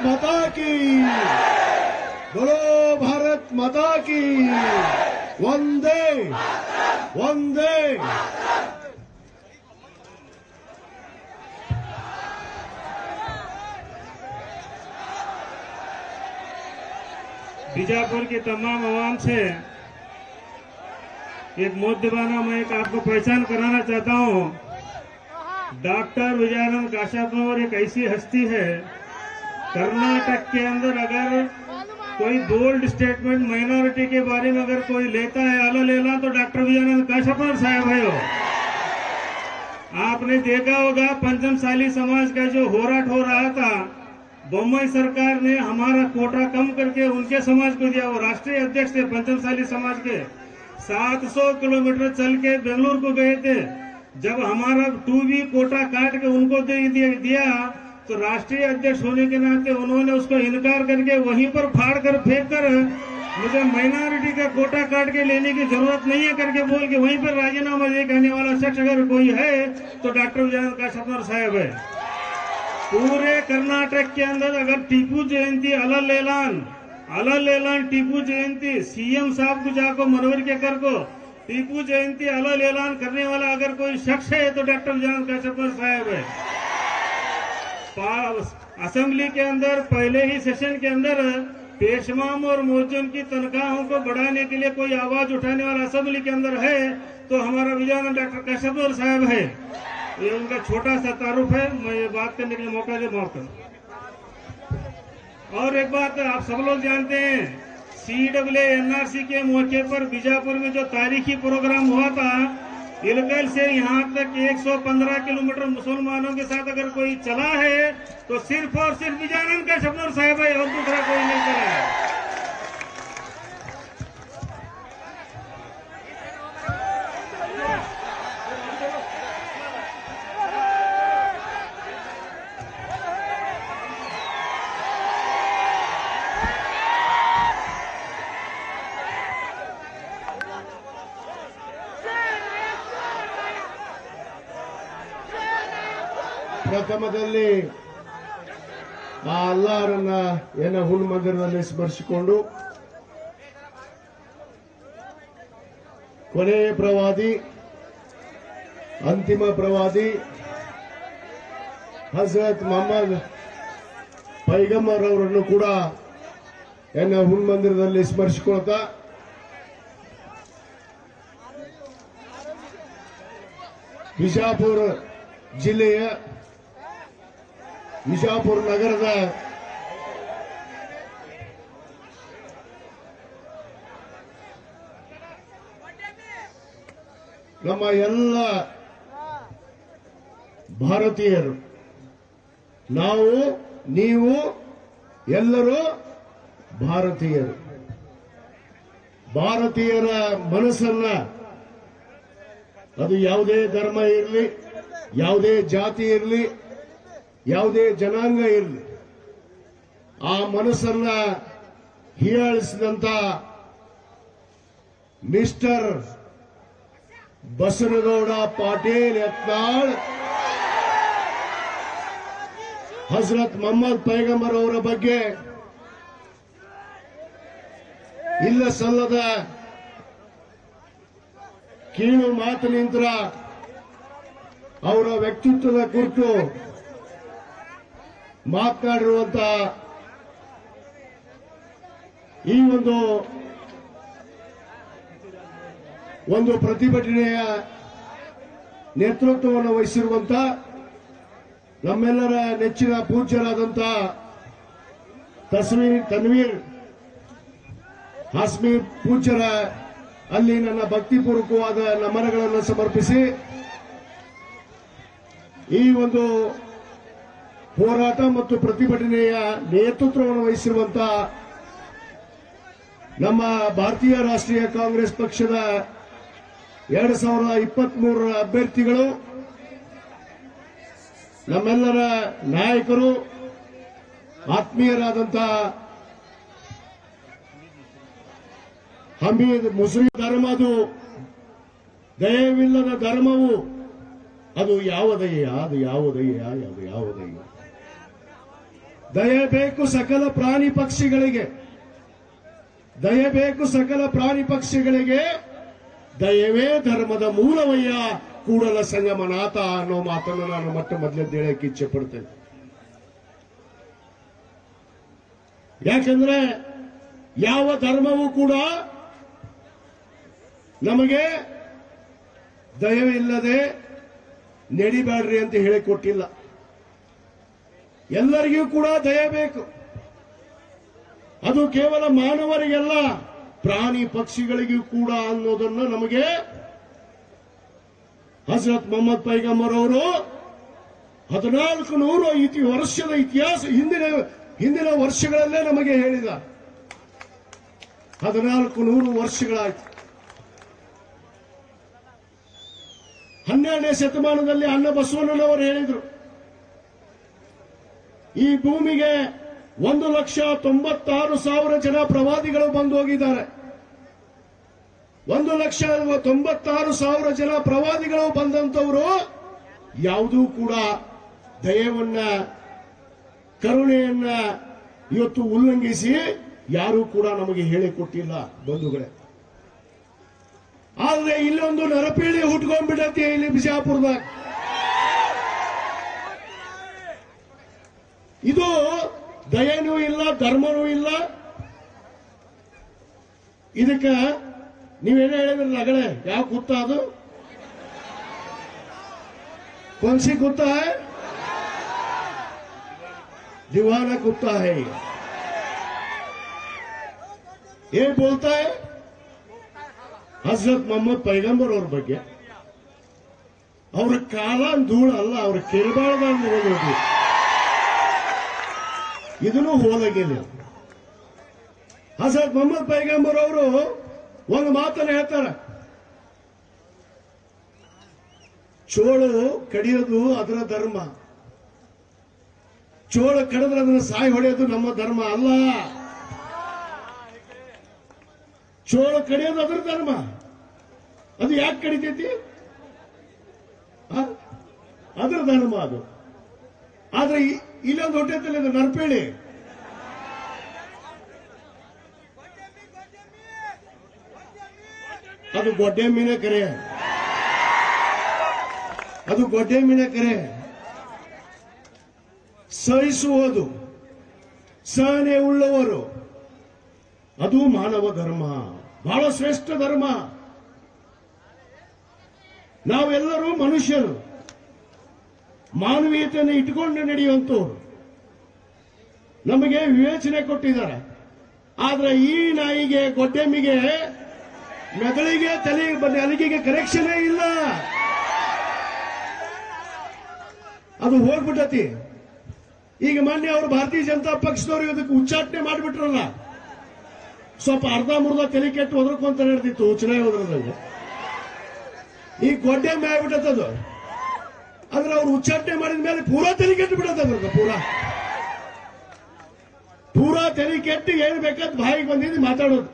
माता की। बोलो भारत माता की। वंदे वंदे। बीजापुर की तमाम आवाम से एक मोत बना मैं एक आपको पहचान कराना चाहता हूँ। डॉक्टर विजयानंद काशापुर एक ऐसी हस्ती है कर्नाटक के अंदर अगर कोई बोल्ड स्टेटमेंट माइनॉरिटी के बारे में अगर कोई लेता है, आला लेला तो डॉक्टर विजयानंद काशापनवर साहब है वो। आपने देखा होगा, पंचमसाली समाज का जो होराट हो रहा था, बम्बई सरकार ने हमारा कोटा कम करके उनके समाज को दिया, वो राष्ट्रीय अध्यक्ष थे पंचमसाली समाज के। 700 किलोमीटर चल के बेंगलुरु को गए थे। जब हमारा टू बी कोटा काट के उनको दे दिया तो राष्ट्रीय अध्यक्ष होने के नाते उन्होंने उसको इनकार करके वहीं पर फाड़ कर फेंक कर मुझे माइनॉरिटी का कोटा काट के लेने की ज़रूरत नहीं है करके बोल के वहीं पर राजीनामा दे कहने वाला शख्स अगर कोई है तो डॉक्टर विजयन का सपनर साहब है। पूरे कर्नाटक के अंदर अगर टीपू जयंती, अलल लेलान अलल लेलान टीपू जयंती, सीएम साहब को जाको मनोहर के कर को, टीपू जयंती, अलल ऐलान करने वाला अगर कोई शख्स है तो डॉक्टर विजयन का सपनर साहब है। असेंबली के अंदर, पहले ही सेशन के अंदर पेशमाम और मोजन की तनख्वाहों को बढ़ाने के लिए कोई आवाज़ उठाने वाला असेंबली के अंदर है तो हमारा विजयानंद डॉक्टर कश्यपर साहब है। ये उनका छोटा सा तारुफ है, मैं ये बात करने के लिए मौका दे माफ़ और एक बात आप सब लोग जानते हैं सी डब्ल्यू एनआरसी के मौके पर, बीजापुर में जो तारीखी प्रोग्राम हुआ था इलकल से यहाँ तक 115 किलोमीटर मुसलमानों के साथ अगर कोई चला है तो सिर्फ़ और सिर्फ़ विजानंद का शबनूर साहब है और दूसरा कोई नहीं चला है। ಪ್ರಥಮದಲ್ಲಿ ಆ ಅಲ್ಲಾರನ್ನ ಏನ ಹುಲ್ ಮಂದಿರದಲ್ಲಿ ಸ್ಮರಿಸಿಕೊಂಡು ಕೊನೆಯ ಪ್ರವಾದಿ, ಅಂತಿಮ ಪ್ರವಾದಿ ಹಜರತ್ ಮೊಹಮ್ಮದ್ ಪೈಗಮ್ಮರ್ ಅವರನ್ನು ಕೂಡ ಎನ್ನ ಹುಲ್ ಮಂದಿರದಲ್ಲಿ ಸ್ಮರಿಸಿಕೊಳ್ತಾ ಬಿಜಾಪುರ ಜಿಲ್ಲೆಯ ಬಿಜಾಪುರ ನಗರದ ನಮ್ಮ ಎಲ್ಲ ಭಾರತೀಯರು, ನಾವು, ನೀವು, ಎಲ್ಲರೂ ಭಾರತೀಯರು. ಭಾರತೀಯರ ಮನಸ್ಸನ್ನ ಅದು ಯಾವುದೇ ಧರ್ಮ ಇರಲಿ, ಯಾವುದೇ ಜಾತಿ ಇರಲಿ ಯಾವುದೇ ಜನಾಂಗ ಇರಲಿ, ಆ ಮನಸ್ಸನ್ನ ಹೀಯಾಳಿಸಿದಂತ ಮಿಸ್ಟರ್ ಬಸನಗೌಡ ಪಾಟೀಲ್ ಯತ್ನಾಳ್, ಹಜರತ್ ಮೊಹಮ್ಮದ್ ಪೈಗಂಬರ್ ಅವರ ಬಗ್ಗೆ ಇಲ್ಲ ಸಲ್ಲದ ಕೀಳು ಮಾತಿನಿಂದ ಅವರ ವ್ಯಕ್ತಿತ್ವದ ಕುರಿತು ಮಾತನಾಡಿರುವಂತ ಈ ಒಂದು ಒಂದು ಪ್ರತಿಭಟನೆಯ ನೇತೃತ್ವವನ್ನು ವಹಿಸಿರುವಂತ ನಮ್ಮೆಲ್ಲರ ನೆಚ್ಚಿನ ಪೂಜ್ಯರಾದಂತ ತಸ್ವೀರ್ ತನ್ವೀರ್ ಹಾಸ್ಮಿ ಪೂಜ್ಯರ ಅಲ್ಲಿ ನನ್ನ ಭಕ್ತಿಪೂರ್ವಕವಾದ ನಮನಗಳನ್ನು ಸಮರ್ಪಿಸಿ ಈ ಒಂದು ಹೋರಾಟ ಮತ್ತು ಪ್ರತಿಭಟನೆಯ ನೇತೃತ್ವವನ್ನು ವಹಿಸಿರುವಂತ ನಮ್ಮ ಭಾರತೀಯ ರಾಷ್ಟ್ರೀಯ ಕಾಂಗ್ರೆಸ್ ಪಕ್ಷದ ಎರಡು ಸಾವಿರದ ಇಪ್ಪತ್ತ್ ಮೂರರ ಅಭ್ಯರ್ಥಿಗಳು, ನಮ್ಮೆಲ್ಲರ ನಾಯಕರು ಆತ್ಮೀಯರಾದಂಥ ಹಮೀದ್ ಮುಸ್ಲಿಂ ಧರ್ಮ ಅದು, ದಯವಿಲ್ಲದ ಧರ್ಮವು, ಅದು ಯಾವ ದಯ ಅದು ಯಾವ ದಯ ಅದು ಯಾವ ದಯ ದಯ ಬೇಕು ಸಕಲ ಪ್ರಾಣಿ ಪಕ್ಷಿಗಳಿಗೆ. ದಯೆ ಬೇಕು ಸಕಲ ಪ್ರಾಣಿ ಪಕ್ಷಿಗಳಿಗೆ. ದಯವೇ ಧರ್ಮದ ಮೂಲವಯ್ಯ. ಕೂಡಲ ಸಂಗಮನಾಥ ಅನ್ನೋ ಮಾತನ್ನು ನಾನು ಮತ್ತೆ ಮೊದಲೇ ಹೇಳಕ್ಕೆ ಇಚ್ಛೆ ಪಡ್ತೇನೆ. ಯಾಕಂದ್ರೆ ಯಾವ ಧರ್ಮವೂ ಕೂಡ ನಮಗೆ ದಯವಿಲ್ಲದೆ ನಡಿಬೇಡ್ರಿ ಅಂತ ಹೇಳಿಕೊಟ್ಟಿಲ್ಲ. ಎಲ್ಲರಿಗೂ ಕೂಡ ದಯ ಬೇಕು. ಅದು ಕೇವಲ ಮಾನವರಿಗೆಲ್ಲ, ಪ್ರಾಣಿ ಪಕ್ಷಿಗಳಿಗೂ ಕೂಡ ಅನ್ನೋದನ್ನು ನಮಗೆ ಹಜರತ್ ಮೊಹಮ್ಮದ್ ಪೈಗಂಬರ್ ಅವರು ಹದಿನಾಲ್ಕು ನೂರು ಇತಿ ವರ್ಷದ ಇತಿಹಾಸ ಹಿಂದಿನ ಹಿಂದಿನ ವರ್ಷಗಳಲ್ಲೇ ನಮಗೆ ಹೇಳಿದ. ಹದಿನಾಲ್ಕು ನೂರು ವರ್ಷಗಳಾಯ್ತು. ಹನ್ನೆರಡನೇ ಶತಮಾನದಲ್ಲಿ ಅನ್ನ ಬಸವಣ್ಣನವರು ಹೇಳಿದರು. ಈ ಭೂಮಿಗೆ ಒಂದು ಲಕ್ಷ ತೊಂಬತ್ತಾರು ಸಾವಿರ ಜನ ಪ್ರವಾದಿಗಳು ಬಂದು ಹೋಗಿದ್ದಾರೆ. ಒಂದು ಲಕ್ಷ ತೊಂಬತ್ತಾರು ಸಾವಿರ ಜನ ಪ್ರವಾದಿಗಳು ಬಂದಂತವರು ಯಾವುದೂ ಕೂಡ ದಯವನ್ನ, ಕರುಣೆಯನ್ನ ಇವತ್ತು ಉಲ್ಲಂಘಿಸಿ ಯಾರೂ ಕೂಡ ನಮಗೆ ಹೇಳಿಕೊಟ್ಟಿಲ್ಲ ಬಂಧುಗಳೇ. ಆದ್ರೆ ಇಲ್ಲೊಂದು ನರಪೀಳಿ ಹುಟ್ಕೊಂಡ್ಬಿಡತ್ತೆ ಇಲ್ಲಿ ಬಿಜಾಪುರದಾಗ. ಇದು ದಯನೂ ಇಲ್ಲ ಧರ್ಮನೂ ಇಲ್ಲ ಇದಕ್ಕ ನೀವೇನೋ ಹೇಳಿದ್ರಲ್ಲ ಅಗಳೆ ಯಾವ ಕುತ್ತ ಅದು कौन कुत्ता है दीवाना कुत्ता है ये ये बोलता है ಹಜರತ್ ಮೊಹಮ್ಮದ್ ಪೈಗಂಬರ್ ಅವ್ರ ಬಗ್ಗೆ ಅವ್ರ ಕಾಲ ಧೂಳ ಅಲ್ಲ ಅವ್ರ ಕಿರ್ಬಾಳ್ದ ನೋಡಿ ಇದನ್ನು ಹೋಲಗಿಲ್ಲ ಹಸರ್ ಮೊಹಮ್ಮದ್ ಪೈಗಂಬರ್ ಅವರು ಒಂದು ಮಾತನ್ನು ಹೇಳ್ತಾರೆ. ಚೋಳು ಕಡಿಯೋದು ಅದರ ಧರ್ಮ. ಚೋಳ ಕಡಿದ್ರೆ ಅದನ್ನು ಸಾಯಿ ಹೊಡೆಯೋದು ನಮ್ಮ ಧರ್ಮ ಅಲ್ಲ. ಚೋಳ ಕಡಿಯೋದು ಅದರ ಧರ್ಮ. ಅದು ಯಾಕೆ ಕಡಿತೈತಿ? ಅದರ ಧರ್ಮ ಅದು. ಆದ್ರೆ ಇಲ್ಲೊಂದು ಹೊಟ್ಟೆತ್ತಲ್ಲ ಇದು ನರ್ಪೇಳಿ ಅದು ಗೊಡ್ಡೆ ಮೀನ ಕರೆ. ಅದು ಗೊಡ್ಡೆ ಮೀನ ಕರೆ. ಸಹಿಸುವುದು ಸಹನೆ ಉಳ್ಳವರು. ಅದು ಮಾನವ ಧರ್ಮ. ಬಹಳ ಶ್ರೇಷ್ಠ ಧರ್ಮ. ನಾವೆಲ್ಲರೂ ಮನುಷ್ಯರು. ಮಾನವೀಯತೆಯನ್ನು ಇಟ್ಕೊಂಡು ನಡೆಯುವಂತವ್ರು ನಮಗೆ ವಿವೇಚನೆ ಕೊಟ್ಟಿದ್ದಾರೆ. ಆದ್ರೆ ಈ ನಾಯಿಗೆ ಗೊಡ್ಡೆಮ್ಮಿಗೆ ಮೆದುಳಿಗೆ ತಲೆ ಅಲಿಗೆಗೆ ಕರೆಕ್ಷನೇ ಇಲ್ಲ. ಅದು ಹೋಗ್ಬಿಟ್ಟತಿ. ಈಗ ಮೊನ್ನೆ ಅವರು ಭಾರತೀಯ ಜನತಾ ಪಕ್ಷದವರು ಇದಕ್ಕೆ ಉಚ್ಚಾಟನೆ ಮಾಡಿಬಿಟ್ರಲ್ಲ. ಸ್ವಲ್ಪ ಅರ್ಧ ಮುರ್ಧ ತಲೆ ಕೆಟ್ಟು ಒದರ್ಕೊಂತ ನಡೆದಿತ್ತು ಚುನಾವಣೆ ಹೋದ್ರಲ್ಲಿ ಈ ಗೊಡ್ಡೆ ಆಗ್ಬಿಟ್ಟದು ಆದ್ರೆ ಅವ್ರು ಉಚ್ಚಾಟನೆ ಮಾಡಿದ ಮೇಲೆ ಪೂರಾ ತೆರಿ ಕೆಟ್ಟು ಬಿಡೋದ್ರ ಪೂರಾ. ಪೂರಾ ತೆರಿ ಕೆಟ್ಟು ಹೇಳ್ಬೇಕಾದ್ ಬಾಯಿಗೆ ಬಂದಿದ್ದು ಮಾತಾಡೋದು.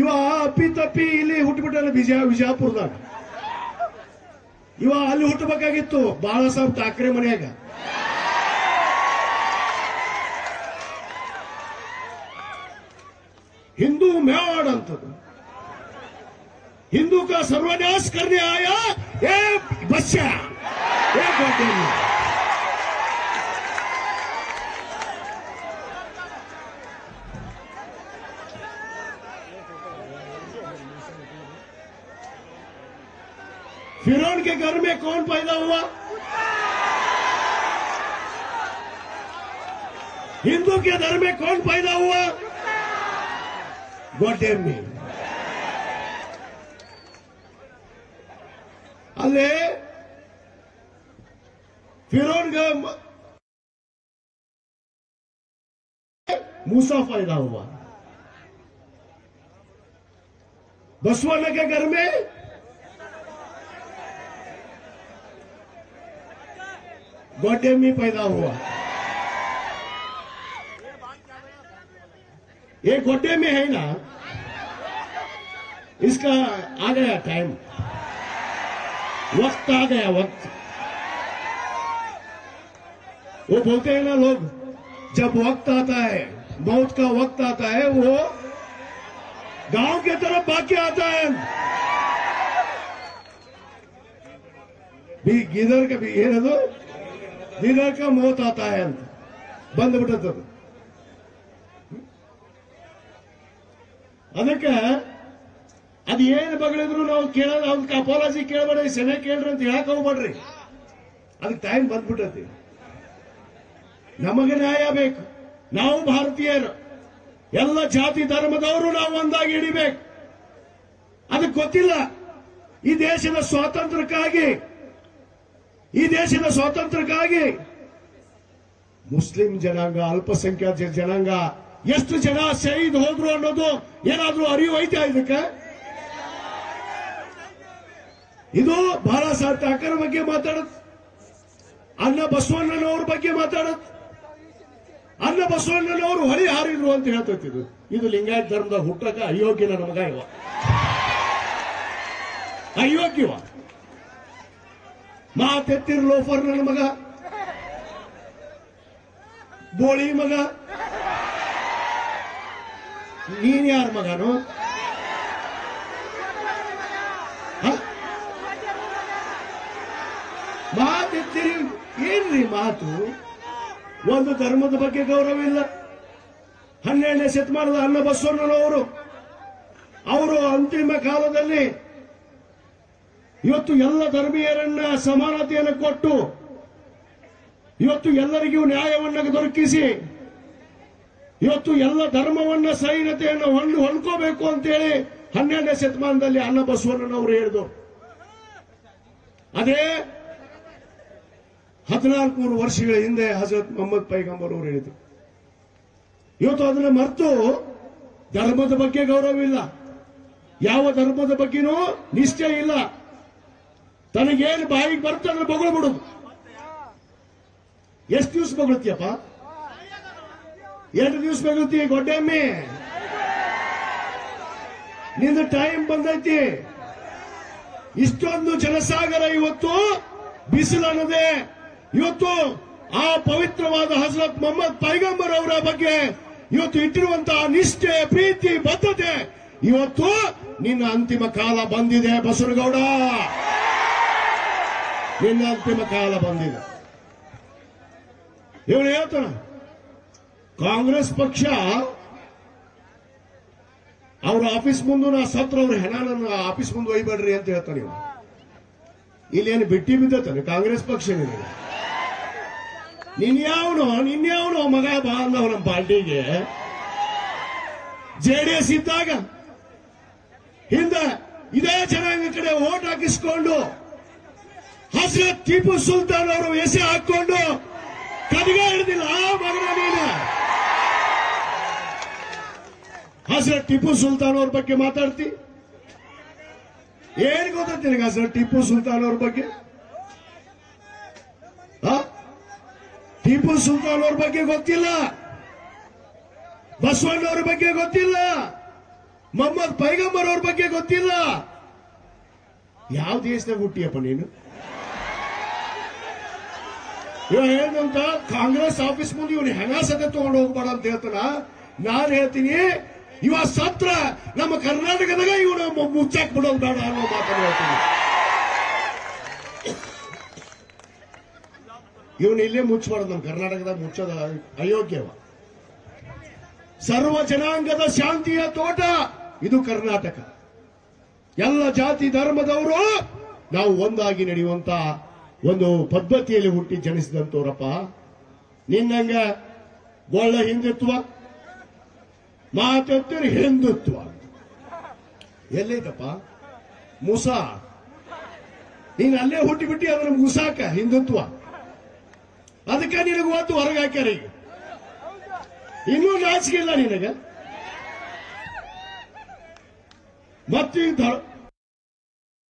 ಇವ ಅಪ್ಪಿ ತಪ್ಪಿ ಇಲ್ಲಿ ಹುಟ್ಟುಬಿಟ್ಟಲ್ಲ ಬಿಜಾ ವಿಜಾಪುರದಾಗ ಇವ ಅಲ್ಲಿ ಹುಟ್ಟಬೇಕಾಗಿತ್ತು ಬಾಳ ಸಾಹೇಬ್ ಠಾಕ್ರೆ ಮನೆಯಾಗ. ಹಿಂದೂ ಮ್ಯಾಡ್ ಅಂತದ್ದು हिंदू का सर्वनाश करने आया, ये बच्चा। ये के घर में कौन पैदा हुआ? हिंदू के घर में कौन पैदा हुआ? गोड्डे में। अले फिरौन मूसा पैदा हुआ। बसवाना के घर में गोड्डे में पैदा हुआ। ये गोड्डे में है ना, इसका आ गया टाइम वक्त आ गया वक्त वो बोलते हैं ना लोग जब वक्त आता है मौत का वक्त आता है वो गांव के तरफ बाकी आता है ಬಿ ಗಿದರ್ ಬಿ ಏನದು ಗಿದರ್ಕ ಮೌತ್ ಆತಾ है ಅಂತ ಬಂದ್ಬಿಟ್ಟದ್ದು ಅದಕ್ಕೆ ಅದ್ ಏನ್ ಬಗಳಿದ್ರು ನಾವು ಕೇಳೋದು ಅದಕ್ಕೆ ಅಪಾಲಜಿ ಕೇಳಬೇಡ್ರಿ ಸೆನೆ ಕೇಳ್ರಿ ಅಂತ ಹೇಳಕ್ ಹೋಗ್ಬೇಡ್ರಿ. ಅದಕ್ಕೆ ಟೈಮ್ ಬಂದ್ಬಿಟ್ಟತಿ. ನಮಗೆ ನ್ಯಾಯ ಬೇಕು. ನಾವು ಭಾರತೀಯರು. ಎಲ್ಲ ಜಾತಿ ಧರ್ಮದವರು ನಾವು ಒಂದಾಗಿ ಹಿಡಿಬೇಕು. ಅದಕ್ಕೆ ಗೊತ್ತಿಲ್ಲ. ಈ ದೇಶದ ಸ್ವಾತಂತ್ರ್ಯಕ್ಕಾಗಿ, ಈ ದೇಶದ ಸ್ವಾತಂತ್ರ್ಯಕ್ಕಾಗಿ ಮುಸ್ಲಿಂ ಜನಾಂಗ, ಅಲ್ಪಸಂಖ್ಯಾತ ಜನಾಂಗ, ಎಷ್ಟು ಜನ ಸೈದ್ ಹೋದ್ರು ಅನ್ನೋದು ಏನಾದ್ರೂ ಅರಿವು ಐತೆ ಇದಕ್ಕೆ? ಇದು ಬಾಳಾ ಸಾಹೇಬ್ ಠಾಕರ್ ಬಗ್ಗೆ ಮಾತಾಡತ್ ಅನ್ನ ಬಸವಣ್ಣನವ್ರ ಬಗ್ಗೆ ಮಾತಾಡತ್ ಅನ್ನ ಬಸವಣ್ಣನವರು ಹೊಳಿ ಹಾರಿದ್ರು ಅಂತ ಹೇಳ್ತಿದ್ರು ಇದು. ಇದು ಲಿಂಗಾಯತ ಧರ್ಮದ ಹುಟ್ಟಕ ಅಯೋಗ್ಯನ ನಮಗ ಇವ. ಅಯೋಗ್ಯವ. ಮಾತೆತ್ತಿರ್ ಲೋಫರ್ ನನ್ನ ಮಗ. ಬೋಳಿ ಮಗ. ನೀನ್ ಯಾರ ಮಗನು? ಮಾತೆತ್ತಿರಿ ಏನ್ರಿ ಮಾತು? ಒಂದು ಧರ್ಮದ ಬಗ್ಗೆ ಗೌರವ ಇಲ್ಲ. ಹನ್ನೆರಡನೇ ಶತಮಾನದ ಅನ್ನ ಬಸವಣ್ಣನವರು, ಅವರು ಅಂತಿಮ ಕಾಲದಲ್ಲಿ ಇವತ್ತು ಎಲ್ಲ ಧರ್ಮೀಯರನ್ನ ಸಮಾನತೆಯನ್ನು ಕೊಟ್ಟು, ಇವತ್ತು ಎಲ್ಲರಿಗೂ ನ್ಯಾಯವನ್ನ ದೊರಕಿಸಿ, ಇವತ್ತು ಎಲ್ಲ ಧರ್ಮವನ್ನ ಸೈನ್ಯತೆಯನ್ನು ಹೊಂದು ಹೊಂದ್ಕೋಬೇಕು ಅಂತೇಳಿ ಹನ್ನೆರಡನೇ ಶತಮಾನದಲ್ಲಿ ಅನ್ನ ಬಸವಣ್ಣನವರು ಹೇಳಿದರು. ಅದೇ ಹದಿನಾಲ್ಕು ನೂರು ವರ್ಷಗಳ ಹಿಂದೆ ಹಜರತ್ ಮೊಹಮ್ಮದ್ ಪೈಗಂಬರ್ ಅವರು ಹೇಳಿದ್ರು. ಇವತ್ತು ಅದನ್ನ ಮರೆತು ಧರ್ಮದ ಬಗ್ಗೆ ಗೌರವ ಇಲ್ಲ. ಯಾವ ಧರ್ಮದ ಬಗ್ಗೆನೂ ನಿಷ್ಠೆ ಇಲ್ಲ. ತನಗೇನು ಬಾಯಿಗೆ ಬರುತ್ತೆ ಅಂದ್ರೆ ಬೊಗಳು ಬಿಡುದು. ಎಷ್ಟು ದಿವಸ ಬೊಗಳ್ತೀಯಪ್ಪ? ಎರಡು ದಿವಸ ಬೊಗಳ್ತಿ ಗೊಡ್ಡೆಮ್ಮಿ? ನಿಂದ ಟೈಮ್ ಬಂದೈತಿ. ಇಷ್ಟೊಂದು ಜನಸಾಗರ ಇವತ್ತು ಬಿಸಿಲು ಇವತ್ತು ಆ ಪವಿತ್ರವಾದ ಹಜರತ್ ಮೊಹಮ್ಮದ್ ಪೈಗಂಬರ್ ಅವರ ಬಗ್ಗೆ ಇವತ್ತು ಇಟ್ಟಿರುವಂತಹ ನಿಷ್ಠೆ, ಪ್ರೀತಿ, ಬದ್ಧತೆ ಇವತ್ತು ನಿನ್ನ ಅಂತಿಮ ಕಾಲ ಬಂದಿದೆ ಬಸರಗೌಡ ನಿನ್ನ ಅಂತಿಮ ಕಾಲ ಬಂದಿದೆ. ಇವನು ಹೇಳ್ತಾನ ಕಾಂಗ್ರೆಸ್ ಪಕ್ಷ ಅವ್ರ ಆಫೀಸ್ ಮುಂದೆ ನಾ ಸತ್ರ ಅವ್ರ ಹೆಣ ಆಫೀಸ್ ಮುಂದೆ ಒಯ್ಬೇಡ್ರಿ ಅಂತ ಹೇಳ್ತಾನೆ ಇಲ್ಲಿ ಏನು ಬಿಟ್ಟಿ ಬಿದ್ದತಾನೆ ಕಾಂಗ್ರೆಸ್ ಪಕ್ಷ ನಿನಗೆ? ನಿನ್ಯಾವನು ನಿನ್ಯಾವನು ಮಗ ಬಾ ಅಂದವ ನಮ್ಮ ಪಾರ್ಟಿಗೆ. ಜೆಡಿಎಸ್ ಇದ್ದಾಗ ಹಿಂದೆ ಇದೇ ಜನಾಂಗ ಕಡೆ ಓಟ್ ಹಾಕಿಸ್ಕೊಂಡು ಹಸರತ್ ಟಿಪ್ಪು ಸುಲ್ತಾನ್ ಅವರು ಎಸೆ ಹಾಕೊಂಡು ಕದಗ ಹಿಡಿದಿಲ್ಲ ಆ ಮಗನ ನೀನು ಹಸರತ್ ಟಿಪ್ಪು ಸುಲ್ತಾನ್ ಅವ್ರ ಬಗ್ಗೆ ಮಾತಾಡ್ತಿ? ಏನ್ ಗೊತ್ತ ನಿನಗೆ ಹಜರತ್ ಟಿಪ್ಪು ಸುಲ್ತಾನ್ ಅವ್ರ ಬಗ್ಗೆ ಆ? ಟಿಪ್ಪು ಸುಲ್ತಾನ್ ಅವ್ರ ಬಗ್ಗೆ ಗೊತ್ತಿಲ್ಲ. ಬಸವಣ್ಣವ್ರ ಬಗ್ಗೆ ಗೊತ್ತಿಲ್ಲ. ಮೊಹಮ್ಮದ್ ಪೈಗಂಬರ್ ಅವ್ರ ಬಗ್ಗೆ ಗೊತ್ತಿಲ್ಲ. ಯಾವ ದೇಶದಾಗ ಹುಟ್ಟಿಯಪ್ಪ ನೀನು? ಇವ ಹೇಳ್ದಂತ ಕಾಂಗ್ರೆಸ್ ಆಫೀಸ್ ಮುಂದೆ ಇವನು ಹೆಣ ಸತೆ ತಗೊಂಡು ಹೋಗ್ಬೇಡ ಅಂತ ಹೇಳ್ತಾನ. ನಾನು ಹೇಳ್ತೀನಿ, ಇವ ಸತ್ರ ನಮ್ಮ ಕರ್ನಾಟಕದಾಗ ಇವನು ಮುಚ್ಚಾಕ್ ಬಿಡೋದು ಬೇಡ ಅನ್ನೋ ಮಾತನ್ನು ಹೇಳ್ತೀನಿ. ಇವನು ಇಲ್ಲೇ ಮುಚ್ಚಬಾರ್ದು ನಮ್ಮ ಕರ್ನಾಟಕದಾಗ ಮುಚ್ಚೋದ ಅಯೋಗ್ಯವ. ಸರ್ವ ಜನಾಂಗದ ಶಾಂತಿಯ ತೋಟ ಇದು ಕರ್ನಾಟಕ. ಎಲ್ಲ ಜಾತಿ ಧರ್ಮದವರು ನಾವು ಒಂದಾಗಿ ನಡೆಯುವಂತ ಒಂದು ಪದ್ಧತಿಯಲ್ಲಿ ಹುಟ್ಟಿ ಜನಿಸಿದಂತವ್ರಪ್ಪ. ನಿನ್ನಂಗ ಗೊಳ್ಳ ಹಿಂದುತ್ವ ಮಾತಾಡ್ತೀರಿ ಹಿಂದುತ್ವ. ಎಲ್ಲೈತಪ್ಪ ಮುಸಾ. ನೀನು ಅಲ್ಲೇ ಹುಟ್ಟಿಬಿಟ್ಟಿ ಅದ್ರ ಮುಸಾಕ ಹಿಂದುತ್ವ. ಅದಕ್ಕೆ ನಿನಗೆ ಒತ್ತು ಹೊರಗೆ ಹಾಕ್ಯಾರ ಈಗ. ಇನ್ನೂ ನಾಚಿಕೆ ಇಲ್ಲ ನಿನಗೆ. ಮತ್ತೆ